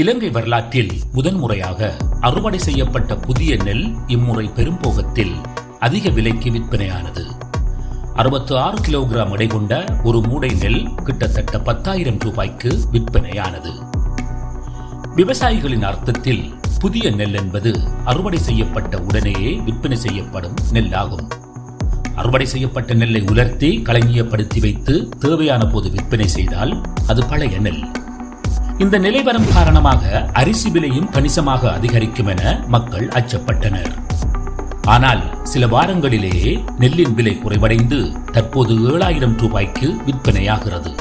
இலங்கை வரலாற்றில் முதன்முறையாக அறுவடை செய்யப்பட்ட புதிய நெல் இம்முறை பெரும்போகத்தில் அதிக விலைக்கு விற்பனையானது. அறுபத்து ஆறு கிலோகிராம் எடை கொண்ட ஒரு மூடை நெல் கிட்டத்தட்ட பத்தாயிரம் ரூபாய்க்கு விற்பனையானது. விவசாயிகளின் அர்த்தத்தில் புதிய நெல் என்பது அறுவடை செய்யப்பட்ட உடனேயே விற்பனை செய்யப்படும் நெல்லாகும். அறுவடை செய்யப்பட்ட நெல்லை உலர்த்தி களஞ்சியப்படுத்தி வைத்து தேவையான போது விற்பனை செய்தால் அது பழைய நெல். இந்த நிலைவரம் காரணமாக அரிசி விலையும் கணிசமாக அதிகரிக்கும் என மக்கள் அச்சப்பட்டனர். ஆனால் சில வாரங்களிலேயே நெல்லின் விலை குறைவடைந்து தற்போது ஏழாயிரம் ரூபாய்க்கு விற்பனையாகிறது.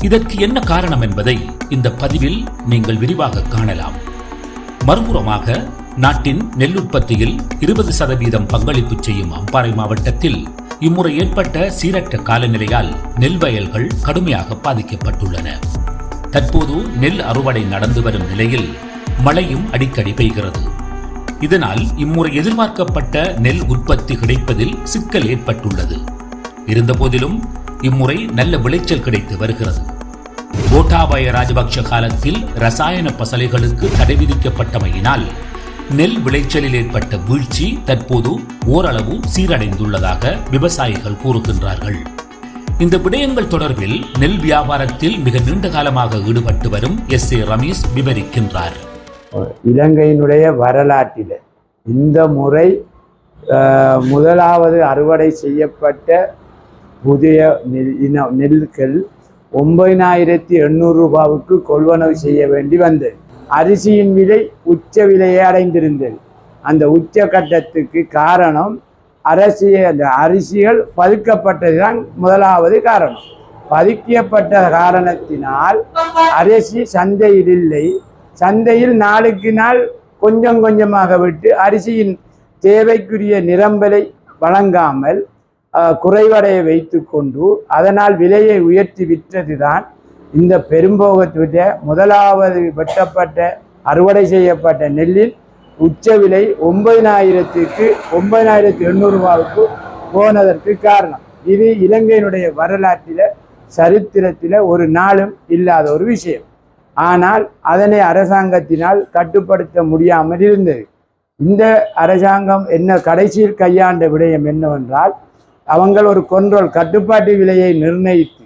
இதற்கு என்ன காரணம் என்பதை இந்த பதிவில் நீங்கள் விரிவாக காணலாம். மறுபுறமாக நாட்டின் நெல் உற்பத்தியில் இருபது சதவீதம் பங்களிப்பு செய்யும் அம்பாறை மாவட்டத்தில் இம்முறை ஏற்பட்ட சீரற்ற காலநிலையால் நெல் வயல்கள் கடுமையாக பாதிக்கப்பட்டுள்ளன. தற்போது நெல் அறுவடை நடந்து வரும் நிலையில் மழையும் அடிக்கடி பெய்கிறது. இதனால் இம்முறை எதிர்பார்க்கப்பட்ட நெல் உற்பத்தி கிடைப்பதில் சிக்கல் ஏற்பட்டுள்ளது. இருந்தபோதிலும் இம்முறை நல்ல விளைச்சல் கிடைத்து வருகிறது. கோட்டாபய ராஜபக்ஷ காலத்தில் ரசாயன பசலைகளுக்கு தடை விதிக்கப்பட்டமையினால் நெல் விளைச்சலில் ஏற்பட்ட வீழ்ச்சி தற்போது ஓரளவு சீரடைந்துள்ளதாக விவசாயிகள் கூறுகின்றார்கள். இந்த விடயங்கள் தொடர்பில் நெல் வியாபாரத்தில் மிக நீண்ட காலமாக ஈடுபட்டு வரும் எஸ் ஏ ரமேஷ் விவரிக்கின்றார். இலங்கையினுடைய வரலாற்றில் இந்த முறை முதலாவது அறுவடை செய்யப்பட்ட புதிய நெல் இன நெல்கள் ஒன்பதினாயிரத்தி எண்ணூறு ரூபாவுக்கு கொள்வனவு செய்ய வேண்டி வந்தது. அரிசியின் விலை உச்ச விலையை அடைந்திருந்தது. அந்த உச்ச கட்டத்துக்கு காரணம் அரசியல் அந்த அரிசிகள் பதுக்கப்பட்டதுதான் முதலாவது காரணம். பதுக்கப்பட்ட காரணத்தினால் அரிசி சந்தையில் இல்லை சந்தையில் நாளுக்கு நாள் கொஞ்சம் கொஞ்சமாக விட்டு அரிசியின் தேவைக்குரிய நிரம்பலை வழங்காமல் குறைவடைய குறைவடைய வைத்துக்கொண்டு அதனால் விலையை உயர்த்தி விற்றதுதான் இந்த பெரும்போகத்துடைய முதலாவது வெட்டப்பட்ட அறுவடை செய்யப்பட்ட நெல்லின் உச்ச விலை ஒன்பதினாயிரத்துக்கு ஒன்பதினாயிரத்தி எண்ணூறு ரூபாவுக்கு போனதற்கு காரணம். இது இலங்கையினுடைய வரலாற்றில் சரித்திரத்தில் ஒரு நாளும் இல்லாத ஒரு விஷயம். ஆனால் அதனை அரசாங்கத்தினால் கட்டுப்படுத்த முடியாமல் இருந்தது. இந்த அரசாங்கம் என்ன கடைசியில் கையாண்ட விடயம் என்னவென்றால் அவங்கள் ஒரு கொன்றோல் கட்டுப்பாட்டு விலையை நிர்ணயித்து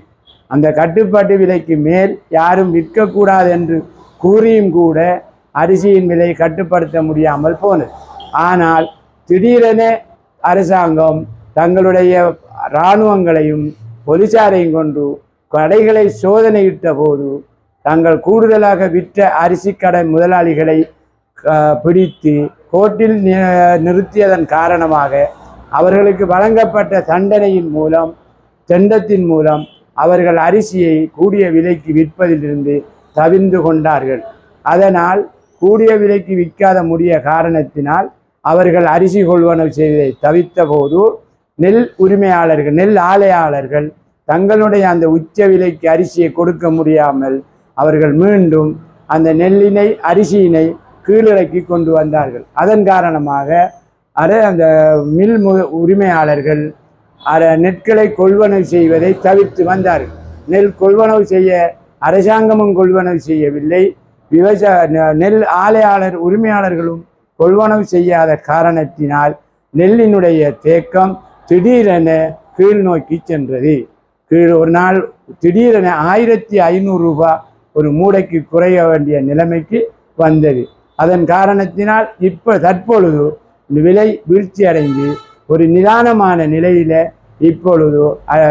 அந்த கட்டுப்பாட்டு விலைக்கு மேல் யாரும் விற்கக்கூடாது என்று கூறியும் கூட அரிசியின் விலையை கட்டுப்படுத்த முடியாமல் போனது. ஆனால் திடீரென அரசாங்கம் தங்களுடைய இராணுவங்களையும் போலீசாரையும் கொண்டு கடைகளை சோதனையிட்ட போது தங்கள் கூடுதலாக விற்ற அரிசி கடை முதலாளிகளை பிடித்து கோர்ட்டில் நிறுத்தியதன் காரணமாக அவர்களுக்கு வழங்கப்பட்ட தண்டனையின் மூலம் தண்டத்தின் மூலம் அவர்கள் அரிசியை கூடிய விலைக்கு விற்பதிலிருந்து தவிர்ந்து கொண்டார்கள். அதனால் கூடிய விலைக்கு விற்காத முடிய காரணத்தினால் அவர்கள் அரிசி கொள்வனவு செய்வதை தவிர்த்த போது நெல் உரிமையாளர்கள் நெல் ஆலையாளர்கள் தங்களுடைய அந்த உச்ச விலைக்கு அரிசியை கொடுக்க முடியாமல் அவர்கள் மீண்டும் அந்த நெல்லினை அரிசியினை கீழிறக்கி கொண்டு வந்தார்கள். அதன் காரணமாக அரை அந்த மில் மு- உரிமையாளர்கள் அர நெற்களை கொள்வனவு செய்வதை தவிர்த்து வந்தார்கள். நெல் கொள்வனவு செய்ய அரசாங்கமும் கொள்வனவு செய்யவில்லை. விவசாய நெ- நெல் ஆலையாளர் உரிமையாளர்களும் கொள்வனவு செய்யாத காரணத்தினால் நெல்லினுடைய தேக்கம் திடீரென கீழ் நோக்கி சென்றது. கீழ் ஒரு நாள் திடீரென ஆயிரத்தி ஐநூறு ரூபாய் ஒரு மூடைக்கு குறைய வேண்டிய நிலைமைக்கு வந்தது. அதன் காரணத்தினால் இப்போ தற்பொழுது விலை வீழ்ச்சி அடைந்து ஒரு நிதானமான நிலையில இப்பொழுது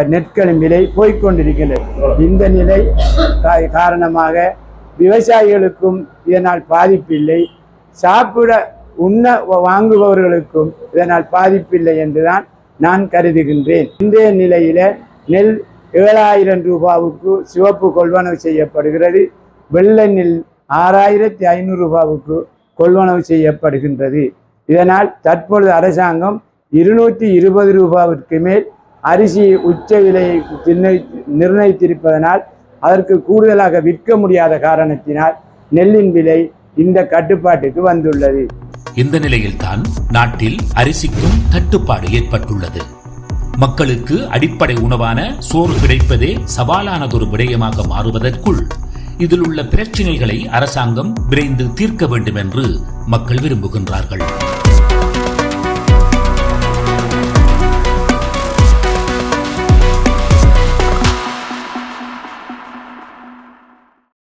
நெற்களின் விலை போய்க்கொண்டிருக்கின்றது இந்த நிலை கா- காரணமாக விவசாயிகளுக்கும் இதனால் பாதிப்பில்லை. சாப்பிட உண்ண வாங்குபவர்களுக்கும் இதனால் பாதிப்பில்லை என்றுதான் நான் கருதுகின்றேன். இன்றைய நிலையில நெல் ஏழாயிரம் ரூபாவுக்கு சிவப்பு கொள்வனவு செய்யப்படுகிறது. வெள்ளை நெல் ஆறாயிரத்தி ஐநூறு ரூபாவுக்கு கொள்வனவு செய்யப்படுகின்றது. இதனால் தற்பொழுது அரசாங்கம் இருநூற்றி இருபது ரூபாவிற்கு மேல் அரிசி உச்ச விலையை நிர்ணயித்திருப்பதனால் அதற்கு கூடுதலாக விற்க முடியாத காரணத்தினால் நெல்லின் விலை இந்த கட்டுப்பாட்டுக்கு வந்துள்ளது. இந்த நிலையில்தான் நாட்டில் அரிசிக்கும் தட்டுப்பாடு ஏற்பட்டுள்ளது. மக்களுக்கு அடிப்படை உணவான சோறு கிடைப்பதே சவாலானதொரு விடயமாக மாறுவதற்குள் இதில் உள்ள பிரச்சினைகளை அரசாங்கம் விரைந்து தீர்க்க வேண்டும் என்று மக்கள் விரும்புகின்றார்கள்.